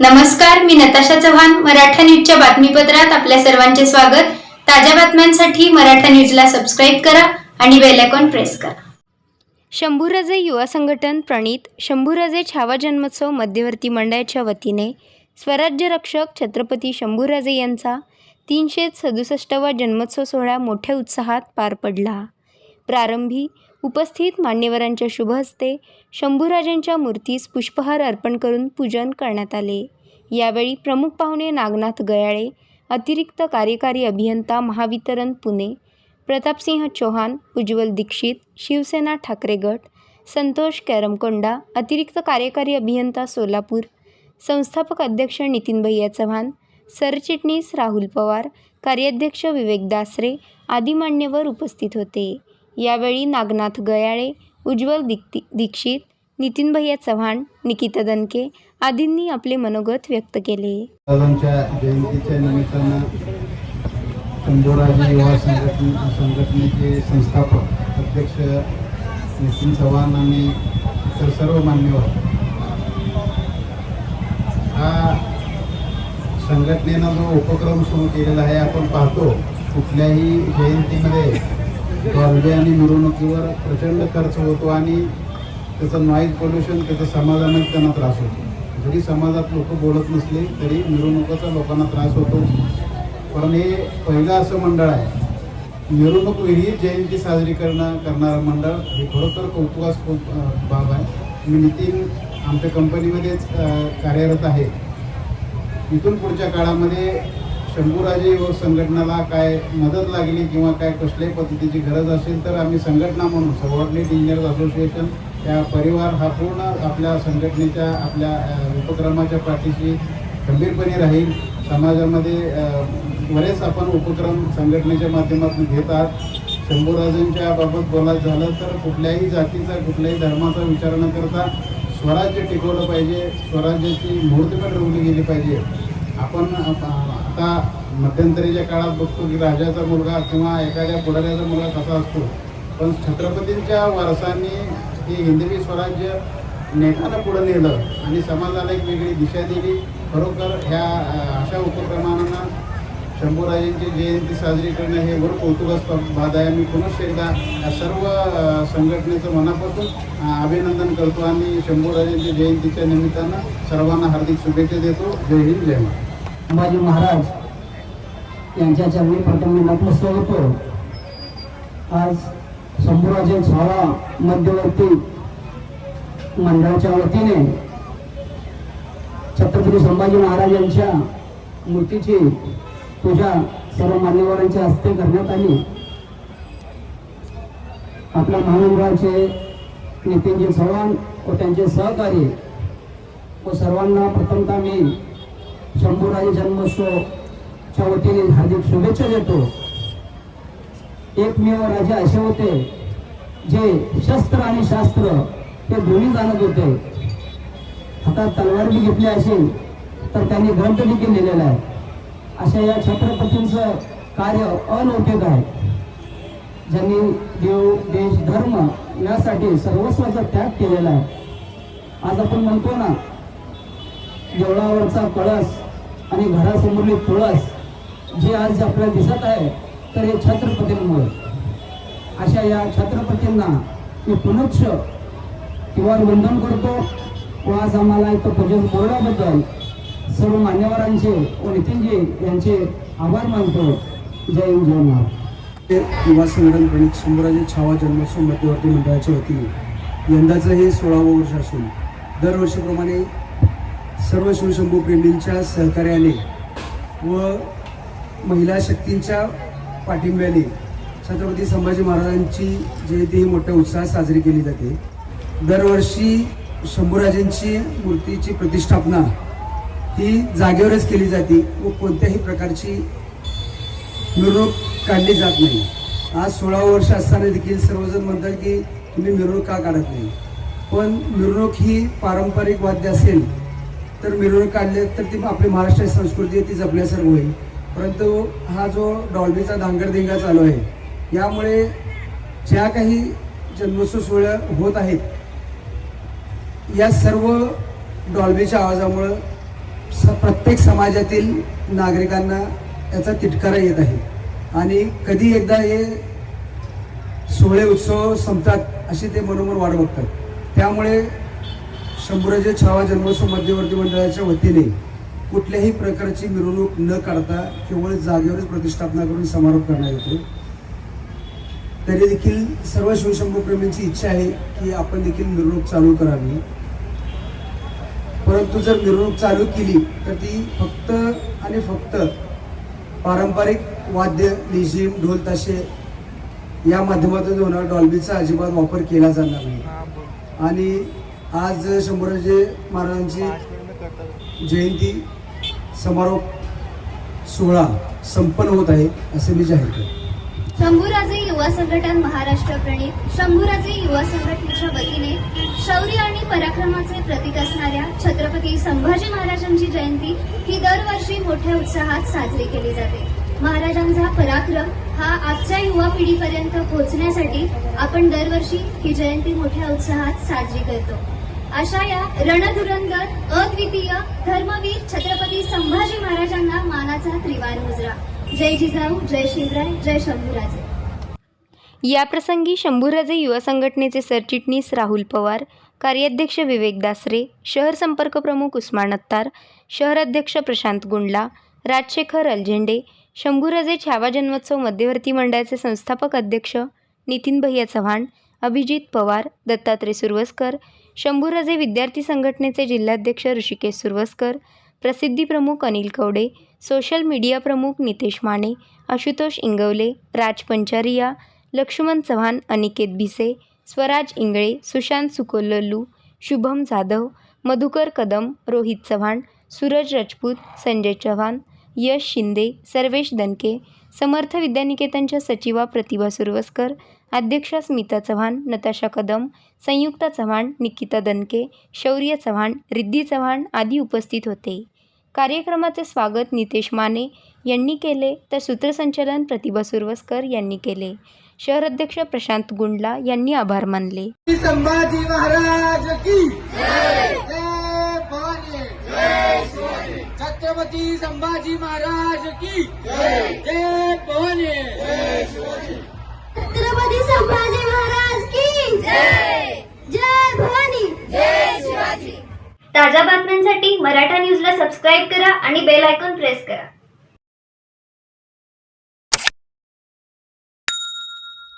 नमस्कार मी नताशा चव्हाण मराठा न्यूजच्या बातमीपत्रात आपल्या सर्वांचे स्वागत. ताज्या बातम्यांसाठी मराठा न्यूजला सबस्क्राईब करा आणि बेलायकॉन प्रेस करा. शंभूराजे युवा संघटन प्रणित शंभूराजे छावा जन्मोत्सव मध्यवर्ती मंडळाच्या वतीने स्वराज्य रक्षक छत्रपती शंभूराजे यांचा तीनशे सदुसष्टवा जन्मोत्सव सोहळा मोठ्या उत्साहात पार पडला. प्रारंभी उपस्थित मान्यवरांच्या शुभ हस्ते शंभूराजांच्या मूर्तीस पुष्पहार अर्पण करून पूजन करण्यात आले. यावेळी प्रमुख पाहुणे नागनाथ गयाळे अतिरिक्त कार्यकारी अभियंता महावितरण पुणे प्रतापसिंह चौहान उज्ज्वल दीक्षित शिवसेना ठाकरे गट संतोष कॅरमकोंडा अतिरिक्त कार्यकारी अभियंता सोलापूर संस्थापक अध्यक्ष नितीन भैया चव्हाण सरचिटणीस राहुल पवार कार्याध्यक्ष विवेक दासरे आदी मान्यवर उपस्थित होते. यावेळी नागनाथ गयाळे उज्ज्वल दिक्ती दीक्षित नितीन भैया चव्हाण निकिता दनके आदींनी आपले मनोगत व्यक्त केले. दादांच्या जयंतीच्या निमित्तानं शंभूराजे युवा संघटन संघटनेचे संस्थापक अध्यक्ष नितीन चव्हाण आणि इतर सर्व मान्यवर हा संघटनेनं जो उपक्रम सुरू केलेला आहे आपण पाहतो कुठल्याही जयंतीमध्ये डॉल्बे आणि मिरवणुकीवर प्रचंड खर्च होतो आणि त्याचं नॉईज पोल्युशन त्याचं समाजाने त्यांना त्रास होतो. जरी समाजात लोक बोलत नसले तरी मिरवणुकीचा लोकांना त्रास होतो. पण हे पहिलं असं मंडळ आहे. मिरवणूक विरहित जयंती साजरी करणं करणारं मंडळ हे खरोखर कौतुकास अ, बाब आहे. मी नितीन आमच्या कंपनीमध्येच कार्यरत आहे. इथून पुढच्या काळामध्ये शंभूराजे व संघटनाला काय मदत लागली किंवा काय कसल्याही पद्धतीची गरज असेल तर आम्ही संघटना म्हणून सबऑर्डिनेट इंजिनियर्स असोसिएशन त्या परिवार हा पूर्ण आपल्या संघटनेच्या आपल्या उपक्रमाच्या पाठीशी खंबीरपणे राहील. समाजामध्ये बरेच आपण उपक्रम संघटनेच्या माध्यमातून घेत आहात. शंभूराजांच्या बाबत बोलायचं झालं तर कुठल्याही जातीचा कुठल्याही धर्माचा विचार न करता स्वराज्य टिकवलं पाहिजे. स्वराज्याची मूर्तपण पण गेली पाहिजे. आपण आता मध्यंतरीच्या काळात बघतो की राजाचा मुलगा किंवा एखाद्या पुढाऱ्याचा मुलगा कसा असतो. पण छत्रपतींच्या वारसांनी हे हिंदवी स्वराज्य नेटानं पुढं नेलं आणि समाजाला एक वेगळी दिशा दिली. खरोखर ह्या अशा उपक्रमांना शंभूराजेंची जयंती साजरी करणं हे वर कौतुकास्पद बाब आहे. मी पुनश्च एकदा या सर्व संघटनेचं मनापासून अभिनंदन करतो आणि शंभूराजेंच्या जयंतीच्या निमित्तानं सर्वांना हार्दिक शुभेच्छा देतो. जय हिंद जय महाराज संभाजी महाराज यांच्या चरणी प्रथम मी नतमस्तक होतो. आज शंभूराजे छावा मध्यवर्ती मंडळाच्या वतीने छत्रपती संभाजी महाराज यांच्या मूर्तीची पूजा सर्व मान्यवरांच्या हस्ते करण्यात आली. आपल्या महामंडळाचे नितीनजी चव्हाण व त्यांचे सहकारी व सर्वांना प्रथमतः मी शंभूराजे जन्मोत्सवच्या वतीने हार्दिक शुभेच्छा देतो. एकमेव राजे असे होते जे शस्त्र आणि शास्त्र ते दोन्ही जाणत होते. हातात तलवार बी घेतली असेल तर त्यांनी ग्रंथ देखील लिहिलेला आहे. अशा या छत्रपतींचं कार्य अनौकिक आहे. ज्यांनी देव देश धर्म यासाठी सर्वस्वाचा त्याग केलेला आहे. आज आपण म्हणतो ना देवळावरचा कळस आणि घरासमोरली तुळस जे आज आपल्याला दिसत आहे तर हे छत्रपतींमुळे. अशा या छत्रपतींना मी पुनच्छ किंवा वंदन करतो. व आज आम्हाला इथं भजन बोलण्याबद्दल सर्व मान्यवरांचे व नितीनजी यांचे आभार मानतो. जय हिंद जय महाराज युवा संघटन प्रणित शंभराजे छावा जन्मोत्सव मध्यवर्ती मंडळाच्या वतीने यंदाचं हे सोळावं वर्ष असून दरवर्षीप्रमाणे सर्व शिवशंभू प्रेमींच्या सहकार्याने व महिला शक्तींच्या पाठिंब्याने छत्रपती संभाजी महाराजांची जयंती ही मोठ्या उत्साहात साजरी केली जाते. दरवर्षी शंभूराजेंची मूर्तीची प्रतिष्ठापना ही जागेवरच केली जाते व कोणत्याही प्रकारची मिरवणूक काढली जात नाही. आज सोळावं वर्ष असताना देखील सर्वजण म्हणतात की तुम्ही मिरवणूक का काढत नाही? पण मिरवणूक ही पारंपरिक वाद्य असेल तर मिरवणूक काढले तर ती आपली महाराष्ट्राची संस्कृती आहे ती जपण्यासारखं होईल. परंतु हा जो डॉल्बीचा धांगडधिंगा चालू आहे यामुळे ज्या काही जन्मोत्सव सोहळ्या होत आहेत या सर्व डॉल्बीच्या आवाजामुळं स प्रत्येक समाजातील नागरिकांना याचा तिटकारा येत आहे. आणि कधी एकदा हे सोहळे उत्सव संपतात अशी ते मनोमन वाट बघतात. त्यामुळे शंभूराजे छावा जन्मोत्सव मध्यवर्ती मंडळाच्या वतीने कुठल्याही प्रकारची मिरवणूक न काढता केवळ जागेवरच प्रतिष्ठापना करून समारोप करण्यात येतो. तरी देखील सर्व शिवशंभूप्रेमींची इच्छा आहे की आपण देखील मिरवणूक चालू करावी. परंतु जर मिरवणूक चालू केली तर ती फक्त आणि फक्त पारंपरिक वाद्य लेझिम ढोल ताशे या माध्यमातून होणार डॉल्बीचा अजिबात वापर केला जाणार नाही. आणि आज शंभूराजे महाराजांची जयंती समारोप सोहळा संपन्न होत आहे असे मी जाहीर करतो. शंभूराजे युवा संघटन महाराष्ट्र प्रणित शंभूराजे युवा संघटनेच्या वतीने शौर्य आणि पराक्रमाचे प्रतीक असणाऱ्या छत्रपती संभाजी महाराजांची जयंती ही दरवर्षी मोठ्या उत्साहात साजरी केली जाते. महाराजांचा पराक्रम हा आजच्या युवा पिढीपर्यंत पोहोचण्यासाठी आपण दरवर्षी ही जयंती मोठ्या उत्साहात साजरी करतो. अशा या रणधुरंदर अद्वितीय धर्मवीर छत्रपती संभाजी महाराजांना मानाचा त्रिवार मुजरा. जय जिजाऊ जय शिवराय जय शंभूराजे. याप्रसंगी शंभूराजे युवा संघटनेचे सरचिटणीस राहुल पवार कार्याध्यक्ष विवेक दासरे शहर संपर्क प्रमुख उस्मान अत्तार शहर अध्यक्ष प्रशांत गुंडला राजशेखर अलझेंडे शंभूराजे छावा जन्मोत्सव मध्यवर्ती मंडळाचे संस्थापक अध्यक्ष नितीन भैया चव्हाण अभिजित पवार दत्तात्रय सुरवसकर शंभूराजे विद्यार्थी संघटनेचे जिल्हाध्यक्ष ऋषिकेश सुरवसकर प्रसिद्धी प्रमुख अनिल कवडे सोशल मीडिया प्रमुख नितेश माने आशुतोष इंगवले राज पंचारिया लक्ष्मण चव्हाण अनिकेत भिसे स्वराज इंगळे सुशांत सुकोलल्लू शुभम जाधव मधुकर कदम रोहित चव्हाण सूरज राजपूत संजय चव्हाण यश शिंदे सर्वेश दनके समर्थ विद्यानिकेतनच्या सचिवा प्रतिभा सुरवसकर अध्यक्षा स्मिता चव्हाण नताशा कदम संयुक्ता चव्हाण निकिता दनके शौर्य चव्हाण रिद्धी चव्हाण आदी उपस्थित होते. कार्यक्रमाचे स्वागत नितेश माने यांनी केले तर सूत्रसंचालन प्रतिभा सुरवसकर यांनी केले. शहर अध्यक्ष प्रशांत गुंडला यांनी आभार मानले. संभाजी महाराज की छत्रपती संभाजी महाराज की जय! भवानी छत्रपती संभाजी महाराज की जय! जय भवानी! जय शिवाजी! ताज्या बातम्यांसाठी मराठा न्यूजला सबस्क्राईब करा आणि बेल आयकॉन प्रेस करा.